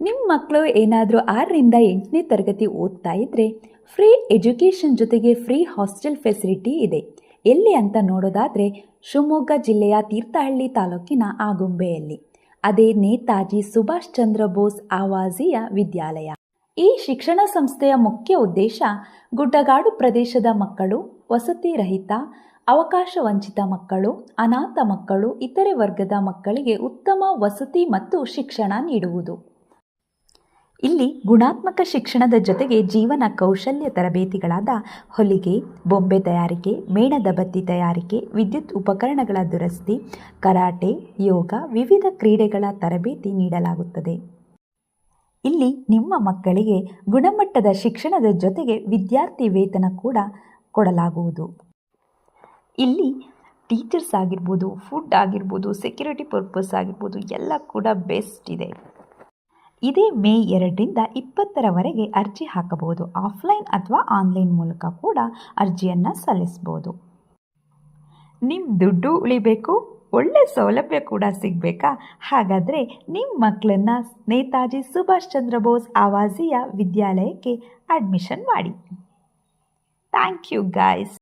ನಿಮ್ಮ ಮಕ್ಕಳು ಏನಾದರೂ ಆರರಿಂದ ಎಂಟನೇ ತರಗತಿ ಓದ್ತಾ ಇದ್ದರೆ ಫ್ರೀ ಎಜುಕೇಷನ್ ಜೊತೆಗೆ ಫ್ರೀ ಹಾಸ್ಟೆಲ್ ಫೆಸಿಲಿಟಿ ಇದೆ. ಎಲ್ಲಿ ಅಂತ ನೋಡೋದಾದರೆ ಶಿವಮೊಗ್ಗ ಜಿಲ್ಲೆಯ ತೀರ್ಥಹಳ್ಳಿ ತಾಲೂಕಿನ ಆಗುಂಬೆಯಲ್ಲಿ. ಅದೇ ನೇತಾಜಿ ಸುಭಾಷ್ ಚಂದ್ರ ಬೋಸ್ ಆವಾಜಿಯ ವಿದ್ಯಾಲಯ. ಈ ಶಿಕ್ಷಣ ಸಂಸ್ಥೆಯ ಮುಖ್ಯ ಉದ್ದೇಶ ಗುಡ್ಡಗಾಡು ಪ್ರದೇಶದ ಮಕ್ಕಳು, ವಸತಿ ರಹಿತ, ಅವಕಾಶ ವಂಚಿತ ಮಕ್ಕಳು, ಅನಾಥ ಮಕ್ಕಳು, ಇತರೆ ವರ್ಗದ ಮಕ್ಕಳಿಗೆ ಉತ್ತಮ ವಸತಿ ಮತ್ತು ಶಿಕ್ಷಣ ನೀಡುವುದು. ಇಲ್ಲಿ ಗುಣಾತ್ಮಕ ಶಿಕ್ಷಣದ ಜೊತೆಗೆ ಜೀವನ ಕೌಶಲ್ಯ ತರಬೇತಿಗಳಾದ ಹೊಲಿಗೆ, ಬೊಂಬೆ ತಯಾರಿಕೆ, ಮೇಣದ ಬತ್ತಿ ತಯಾರಿಕೆ, ವಿದ್ಯುತ್ ಉಪಕರಣಗಳ ದುರಸ್ತಿ, ಕರಾಟೆ, ಯೋಗ ವಿವಿಧ ಕ್ರೀಡೆಗಳ ತರಬೇತಿ ನೀಡಲಾಗುತ್ತದೆ. ಇಲ್ಲಿ ನಿಮ್ಮ ಮಕ್ಕಳಿಗೆ ಗುಣಮಟ್ಟದ ಶಿಕ್ಷಣದ ಜೊತೆಗೆ ವಿದ್ಯಾರ್ಥಿ ವೇತನ ಕೂಡ ಕೊಡಲಾಗುವುದು. ಇಲ್ಲಿ ಟೀಚರ್ಸ್ ಆಗಿರ್ಬೋದು, ಫುಡ್ ಆಗಿರ್ಬೋದು, ಸೆಕ್ಯೂರಿಟಿ ಪರ್ಪಸ್ ಆಗಿರ್ಬೋದು, ಎಲ್ಲ ಕೂಡ ಬೆಸ್ಟ್ ಇದೆ. ಇದೇ ಮೇ ಎರಡರಿಂದ ಇಪ್ಪತ್ತರವರೆಗೆ ಅರ್ಜಿ ಹಾಕಬಹುದು. ಆಫ್ಲೈನ್ ಅಥವಾ ಆನ್ಲೈನ್ ಮೂಲಕ ಕೂಡ ಅರ್ಜಿಯನ್ನು ಸಲ್ಲಿಸ್ಬೋದು ನಿಮ್ಮ ದುಡ್ಡು ಉಳಿಬೇಕು, ಒಳ್ಳೆ ಸೌಲಭ್ಯ ಕೂಡ ಸಿಗಬೇಕಾ? ಹಾಗಾದರೆ ನಿಮ್ಮ ಮಕ್ಕಳನ್ನು ನೇತಾಜಿ ಸುಭಾಷ್ ಚಂದ್ರ ಬೋಸ್ ಆವಾಸಿಯ ವಿದ್ಯಾಲಯಕ್ಕೆ ಅಡ್ಮಿಷನ್ ಮಾಡಿ. Thank you guys.